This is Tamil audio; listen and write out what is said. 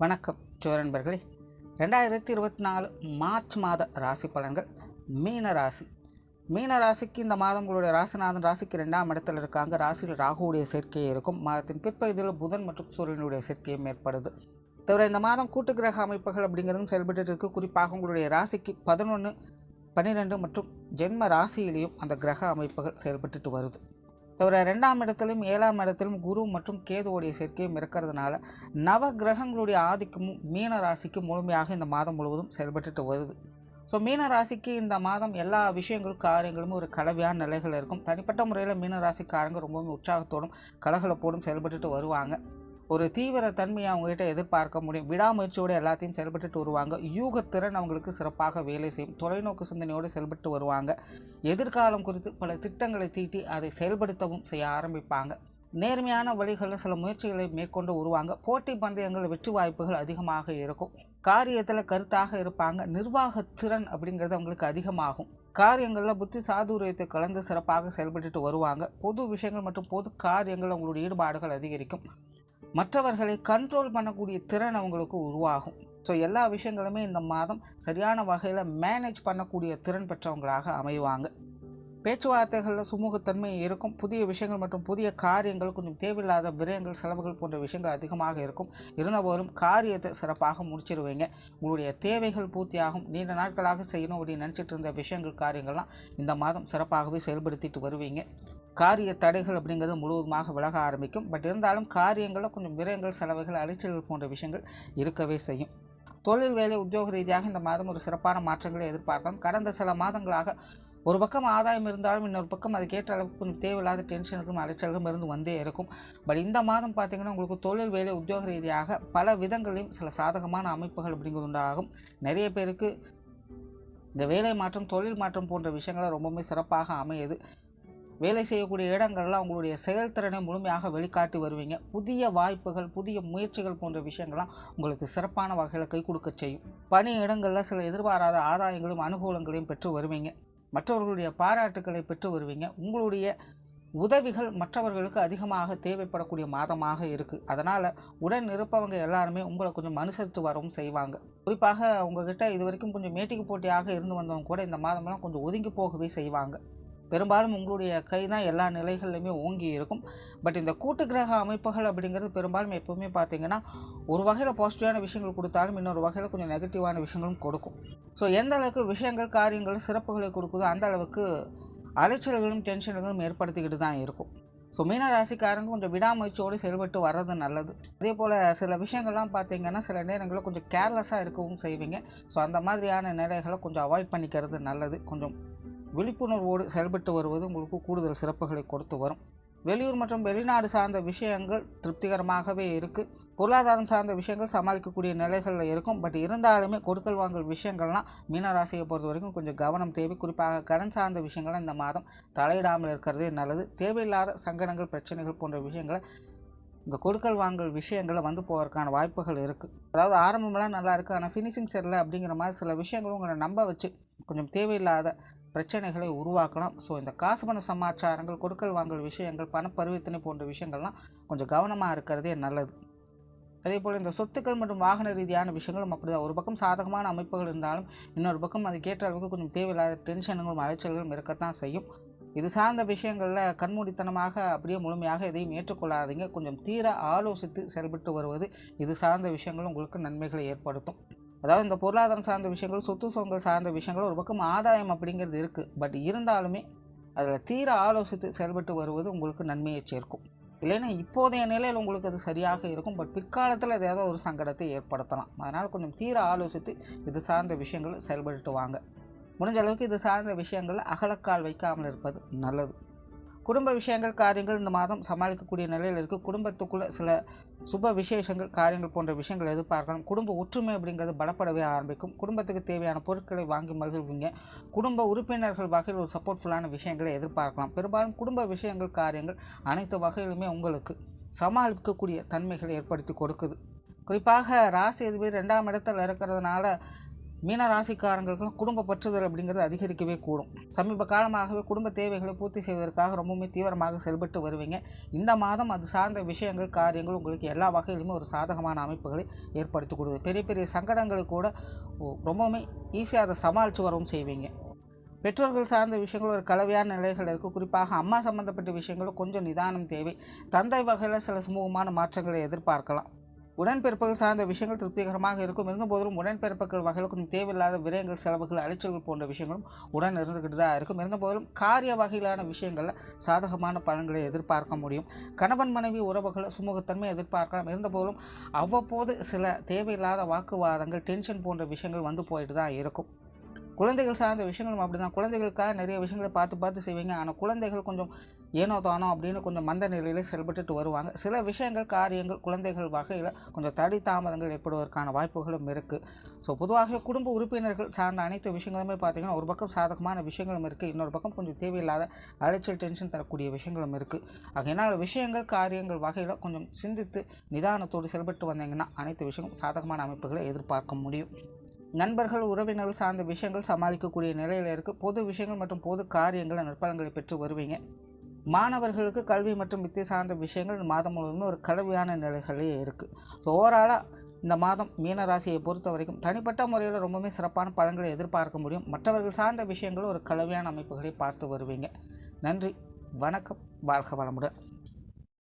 வணக்கம் சிவரன்பர்களே. ரெண்டாயிரத்தி இருபத்தி நாலு மார்ச் மாத ராசி பலன்கள். மீன ராசி. மீன ராசிக்கு இந்த மாதம் உங்களுடைய ராசிநாதன் ராசிக்கு ரெண்டாம் இடத்துல இருக்காங்க. ராசியில் ராகுவுடைய சேர்க்கை இருக்கும். மாதத்தின் பிற்பகுதியில் புதன் மற்றும் சூரியனுடைய சேர்க்கையும் ஏற்படுது. தவிர இந்த மாதம் கூட்டு கிரக அமைப்புகள் அப்படிங்கிறதும் செயல்பட்டு இருக்குது குறிப்பாக உங்களுடைய ராசிக்கு பதினொன்று பன்னிரெண்டு மற்றும் ஜென்ம ராசியிலையும் அந்த கிரக அமைப்புகள் செயல்பட்டுட்டு வருது. தவிர ரெண்டாம் இடத்திலும் ஏழாம் இடத்திலும் குரு மற்றும் கேதுவோடைய சேர்க்கையும் இருக்கிறதுனால நவ கிரகங்களுடைய ஆதிக்கமும் மீன ராசிக்கு முழுமையாக இந்த மாதம் முழுவதும் செயல்பட்டுட்டு வருது. ஸோ மீன ராசிக்கு இந்த மாதம் எல்லா விஷயங்களும் காரியங்களும் ஒரு கலவையான நிலைகள் இருக்கும். தனிப்பட்ட முறையில் மீன ராசிக்காரங்க ரொம்பவும் உற்சாகத்தோடும் கலகலப்போடும் செயல்பட்டுட்டு வருவாங்க. ஒரு தீவிர தன்மையை அவங்ககிட்ட எதிர்பார்க்க முடியும். விடாமுயற்சியோடு எல்லாத்தையும் செயல்பட்டுட்டு வருவாங்க. யூகத்திறன் அவங்களுக்கு சிறப்பாக வேலை செய்யும். தொலைநோக்கு சிந்தனையோடு செயல்பட்டு வருவாங்க. எதிர்காலம் குறித்து பல திட்டங்களை தீட்டி அதை செயல்படுத்தவும் செய்ய ஆரம்பிப்பாங்க. நேர்மையான வழிகளில் சில முயற்சிகளை மேற்கொண்டு வருவாங்க. போட்டி பந்தயங்கள் வெற்றி வாய்ப்புகள் அதிகமாக இருக்கும். காரியத்தில் கருத்தாக இருப்பாங்க. நிர்வாகத்திறன் அப்படிங்கிறது அவங்களுக்கு அதிகமாகும். காரியங்களில் புத்தி சாதுரியத்தை கலந்து சிறப்பாக செயல்பட்டுட்டு வருவாங்க. பொது விஷயங்கள் மற்றும் பொது காரியங்கள் அவங்களுடைய ஈடுபாடுகள் அதிகரிக்கும். மற்றவர்களை கண்ட்ரோல் பண்ணக்கூடிய திறன் அவங்களுக்கு உருவாகும். ஸோ எல்லா விஷயங்களுமே இந்த மாதம் சரியான வகையில் மேனேஜ் பண்ணக்கூடிய திறன் பெற்றவங்களாக அமைவாங்க. பேச்சுவார்த்தைகளில் சுமூகத்தன்மை இருக்கும். புதிய விஷயங்கள் மற்றும் புதிய காரியங்கள் கொஞ்சம் தேவையில்லாத விரயங்கள் செலவுகள் போன்ற விஷயங்கள் அதிகமாக இருக்கும். இருந்தபோதும் காரியத்தை சிறப்பாக முடிச்சிருவீங்க. உங்களுடைய தேவைகள் பூர்த்தியாகும். நீண்ட நாட்களாக செய்யணும் அப்படின்னு நினச்சிட்டு இருந்த விஷயங்கள் காரியங்கள்லாம் இந்த மாதம் சிறப்பாகவே செயல்படுத்திட்டு வருவீங்க. காரிய தடைகள் அப்படிங்கிறது முழுவதுமாக விலக ஆரம்பிக்கும். பட் இருந்தாலும் காரியங்களில் கொஞ்சம் விரயங்கள் செலவுகள் அலைச்சல்கள் போன்ற விஷயங்கள் இருக்கவே செய்யும். தொழில் வேலை உத்தியோக ரீதியாக இந்த மாதம் ஒரு சிறப்பான மாற்றங்களை எதிர்பார்க்கலாம். கடந்த சில மாதங்களாக ஒரு பக்கம் ஆதாயம் இருந்தாலும் இன்னொரு பக்கம் அதுக்கேற்ற அளவுக்கு கொஞ்சம் தேவையில்லாத டென்ஷனுக்கும் அலைச்சல்களும் இருந்து வந்தே இருக்கும். பட் இந்த மாதம் பார்த்தீங்கன்னா உங்களுக்கு தொழில் வேலை உத்தியோக ரீதியாக பல விதங்களிலும் சில சாதகமான அமைப்புகள் அப்படிங்கிறது உண்டாகும். நிறைய பேருக்கு இந்த வேலை மாற்றம் தொழில் மாற்றம் போன்ற விஷயங்களை ரொம்பவுமே சிறப்பாக அமையுது. வேலை செய்யக்கூடிய இடங்கள்லாம் உங்களுடைய செயல்திறனை முழுமையாக வெளிக்காட்டி வருவீங்க. புதிய வாய்ப்புகள் புதிய முயற்சிகள் போன்ற விஷயங்கள்லாம் உங்களுக்கு சிறப்பான வகையில் கை கொடுக்க செய்யும். பணி இடங்களில் சில எதிர்பாராத ஆதாயங்களும் அனுகூலங்களையும் பெற்று வருவீங்க. மற்றவர்களுடைய பாராட்டுக்களை பெற்று வருவீங்க. உங்களுடைய உதவிகள் மற்றவர்களுக்கு அதிகமாக தேவைப்படக்கூடிய மாதமாக இருக்குது அதனால் உடன் இருப்பவங்க எல்லாருமே உங்களை கொஞ்சம் அனுசரித்து வரவும் செய்வாங்க. குறிப்பாக உங்ககிட்ட இது வரைக்கும் கொஞ்சம் மேட்டிக்கு போட்டியாக இருந்து வந்தவங்க கூட இந்த மாதமெல்லாம் கொஞ்சம் ஒதுங்கி போகவே செய்வாங்க. பெரும்பாலும் உங்களுடைய கை தான் எல்லா நிலைகள்லையுமே ஓங்கி இருக்கும். பட் இந்த கூட்டு கிரக அமைப்புகள் அப்படிங்கிறது பெரும்பாலும் எப்பவுமே பார்த்தீங்கன்னா ஒரு வகையில் பாசிட்டிவான விஷயங்கள் கொடுத்தாலும் இன்னொரு வகையில் கொஞ்சம் நெகட்டிவான விஷயங்களும் கொடுக்கும். ஸோ எந்த அளவுக்கு விஷயங்கள் காரியங்கள் சிறப்புகளை கொடுக்குதோ அந்த அளவுக்கு அலைச்சல்களும் டென்ஷன்களும் ஏற்படுத்திக்கிட்டு தான் இருக்கும். ஸோ மீன ராசிக்காரங்க கொஞ்சம் விடாமுயற்சியோடு செயல்பட்டு வர்றது நல்லது. அதே போல் சில விஷயங்கள்லாம் பார்த்தீங்கன்னா சில நேரங்களில் கொஞ்சம் கேர்லெஸ்ஸாக இருக்கவும் செய்வீங்க. ஸோ அந்த மாதிரியான நிலைகளை கொஞ்சம் அவாய்ட் பண்ணிக்கிறது நல்லது. கொஞ்சம் விழிப்புணர்வோடு செயல்பட்டு வருவது உங்களுக்கு கூடுதல் சிறப்புகளை கொடுத்து வரும். வெளியூர் மற்றும் வெளிநாடு சார்ந்த விஷயங்கள் திருப்திகரமாகவே இருக்குது பொருளாதாரம் சார்ந்த விஷயங்கள் சமாளிக்கக்கூடிய நிலைகளில் இருக்கும். பட் இருந்தாலுமே கொடுக்கல் வாங்கல் விஷயங்கள்லாம் மீனராசியை பொறுத்த வரைக்கும் கொஞ்சம் கவனம் தேவை. குறிப்பாக கடன் சார்ந்த விஷயங்கள்லாம் இந்த மாதம் தலையிடாமல் இருக்கிறதே நல்லது. தேவையில்லாத சங்கடங்கள் பிரச்சனைகள் போன்ற விஷயங்களை இந்த கொடுக்கல் வாங்கல் விஷயங்களை வந்து போவதற்கான வாய்ப்புகள் இருக்குது அதாவது ஆரம்பமெல்லாம் நல்லா இருக்குது ஆனால் ஃபினிஷிங் சரியில்லை அப்படிங்கிற மாதிரி சில விஷயங்களும் உங்களை நம்ப வச்சு கொஞ்சம் தேவையில்லாத பிரச்சனைகளை உருவாக்கலாம் ஸோ இந்த காசு பண சமாச்சாரங்கள் கொடுக்கல் வாங்கல் விஷயங்கள் பணப்பரிவர்த்தனை போன்ற விஷயங்கள்லாம் கொஞ்சம் கவனமாக இருக்கிறதே நல்லது. அதே போல் இந்த சொத்துக்கள் மற்றும் வாகன ரீதியான விஷயங்களும் அப்படிதான். ஒரு பக்கம் சாதகமான அமைப்புகள் இருந்தாலும் இன்னொரு பக்கம் அதுக்கேற்ற அளவுக்கு கொஞ்சம் தேவையில்லாத டென்ஷன்களும் அலைச்சல்களும் இருக்கத்தான் செய்யும். இது சார்ந்த விஷயங்களில் கண்மூடித்தனமாக அப்படியே முழுமையாக எதையும் ஏற்றுக்கொள்ளாதீங்க. கொஞ்சம் தீர ஆலோசித்து செயல்பட்டு வருவது இது சார்ந்த விஷயங்களும் உங்களுக்கு நன்மைகளை ஏற்படுத்தும். அதாவது இந்த பொருளாதாரம் சார்ந்த விஷயங்கள் சொத்து சுகங்கள் சார்ந்த விஷயங்கள் ஒரு பக்கம் ஆதாயம் அப்படிங்கிறது இருக்குது பட் இருந்தாலுமே அதில் தீர ஆலோசித்து செயல்பட்டு வருவது உங்களுக்கு நன்மையை சேர்க்கும். இல்லைன்னா இப்போதைய நிலையில் உங்களுக்கு அது சரியாக இருக்கும். பட் பிற்காலத்தில் அது ஏதோ ஒரு சங்கடத்தை ஏற்படுத்தலாம். அதனால் கொஞ்சம் தீர ஆலோசித்து இது சார்ந்த விஷயங்கள் செயல்பட்டு வாங்க. முடிஞ்ச அளவுக்கு இது சார்ந்த விஷயங்கள் அகலக்கால் வைக்காமல் இருப்பது நல்லது. குடும்ப விஷயங்கள் காரியங்கள் இந்த மாதம் சமாளிக்கக்கூடிய நிலையில் இருக்குது குடும்பத்துக்குள்ளே சில சுப விசேஷங்கள் காரியங்கள் போன்ற விஷயங்கள் எதிர்பார்க்கலாம். குடும்ப ஒற்றுமை அப்படிங்கிறது பலப்படவே ஆரம்பிக்கும். குடும்பத்துக்கு தேவையான பொருட்களை வாங்கி மகிழ்வீங்க. குடும்ப உறுப்பினர்கள் வகையில் ஒரு சப்போர்ட்ஃபுல்லான விஷயங்களை எதிர்பார்க்கலாம். பெரும்பாலும் குடும்ப விஷயங்கள் காரியங்கள் அனைத்து வகையிலுமே உங்களுக்கு சமாளிக்கக்கூடிய தன்மைகளை ஏற்படுத்தி கொடுக்குது. குறிப்பாக ராசி அதிபதி ரெண்டாம் இடத்துல இருக்கிறதுனால மீன ராசிக்காரங்களுக்கும் குடும்ப பற்றுதல் அப்படிங்கிறது அதிகரிக்கவே கூடும். சமீப காலமாகவே குடும்ப தேவைகளை பூர்த்தி செய்வதற்காக ரொம்பவுமே தீவிரமாக செயல்பட்டு வருவீங்க. இந்த மாதம் அது சார்ந்த விஷயங்கள் காரியங்கள் உங்களுக்கு எல்லா வகையிலுமே ஒரு சாதகமான அமைப்புகளை ஏற்படுத்தி கொடுக்குது. பெரிய பெரிய சங்கடங்களை கூட ஓ, ரொம்பவுமே ஈஸியாக அதை சமாளித்து வரவும் செய்வீங்க. பெற்றோர்கள் சார்ந்த விஷயங்கள் ஒரு கலவையான நிலைகள் இருக்குது குறிப்பாக அம்மா சம்மந்தப்பட்ட விஷயங்களும் கொஞ்சம் நிதானம் தேவை. தந்தை வகையில் சில சுமூகமான மாற்றங்களை எதிர்பார்க்கலாம். உடன்பிறப்புகள் சார்ந்த விஷயங்கள் திருப்திகரமாக இருக்கும். இருந்தபோதிலும் உடன்பிறப்புகள் வகைகளுக்கும் தேவையில்லாத விரயங்கள் செலவுகள் அலைச்சல்கள் போன்ற விஷயங்களும் உடன் இருந்துக்கிட்டு தான் இருக்கும். இருந்தபோதிலும் காரிய வகையிலான விஷயங்களில் சாதகமான பலன்களை எதிர்பார்க்க முடியும். கணவன் மனைவி உறவுகளை சுமூகத்தன்மை எதிர்பார்க்கலாம். இருந்தபோதிலும் அவ்வப்போது சில தேவையில்லாத வாக்குவாதங்கள் டென்ஷன் போன்ற விஷயங்கள் வந்து போயிட்டு தான் இருக்கும். குழந்தைகள் சார்ந்த விஷயங்களும் அப்படி தான் குழந்தைகளுக்காக நிறைய விஷயங்களை பார்த்து பார்த்து செய்வீங்க. ஆனால் குழந்தைகள் கொஞ்சம் ஏனோ தானோ அப்படின்னு கொஞ்சம் மந்த நிலையில் செயல்பட்டுட்டு வருவாங்க. சில விஷயங்கள் காரியங்கள் குழந்தைகள் வகையில் கொஞ்சம் தடை தாமதங்கள் ஏற்படுவதற்கான வாய்ப்புகளும் இருக்குது ஸோ பொதுவாக குடும்ப உறுப்பினர்கள் சார்ந்த அனைத்து விஷயங்களுமே பார்த்திங்கன்னா ஒரு பக்கம் சாதகமான விஷயங்களும் இருக்குது இன்னொரு பக்கம் கொஞ்சம் தேவையில்லாத அலைச்சல் டென்ஷன் தரக்கூடிய விஷயங்களும் இருக்குது ஆகையினால் விஷயங்கள் காரியங்கள் வகையில் கொஞ்சம் சிந்தித்து நிதானத்தோடு செயல்பட்டு வந்தீங்கன்னா அனைத்து விஷயங்களும் சாதகமான அமைப்புகளை எதிர்பார்க்க முடியும். நண்பர்கள் உறவினர்கள் சார்ந்த விஷயங்கள் சமாளிக்கக்கூடிய நிலையில் இருக்குது பொது விஷயங்கள் மற்றும் பொது காரியங்களை நற்பலன்களை பெற்று வருவீங்க. மாணவர்களுக்கு கல்வி மற்றும் வித்தை சார்ந்த விஷயங்கள் மாதம் முழுவதுமே ஒரு கலவையான நிலைகளே இருக்குது ஸோ ஓவராலாக இந்த மாதம் மீனராசியை பொறுத்த வரைக்கும் தனிப்பட்ட முறையில் ரொம்பவுமே சிறப்பான பலன்களை எதிர்பார்க்க முடியும். மற்றவர்கள் சார்ந்த விஷயங்களும் ஒரு கலவையான அமைப்புகளை பார்த்து வருவீங்க. நன்றி வணக்கம் வாழ்க வளமுடன்.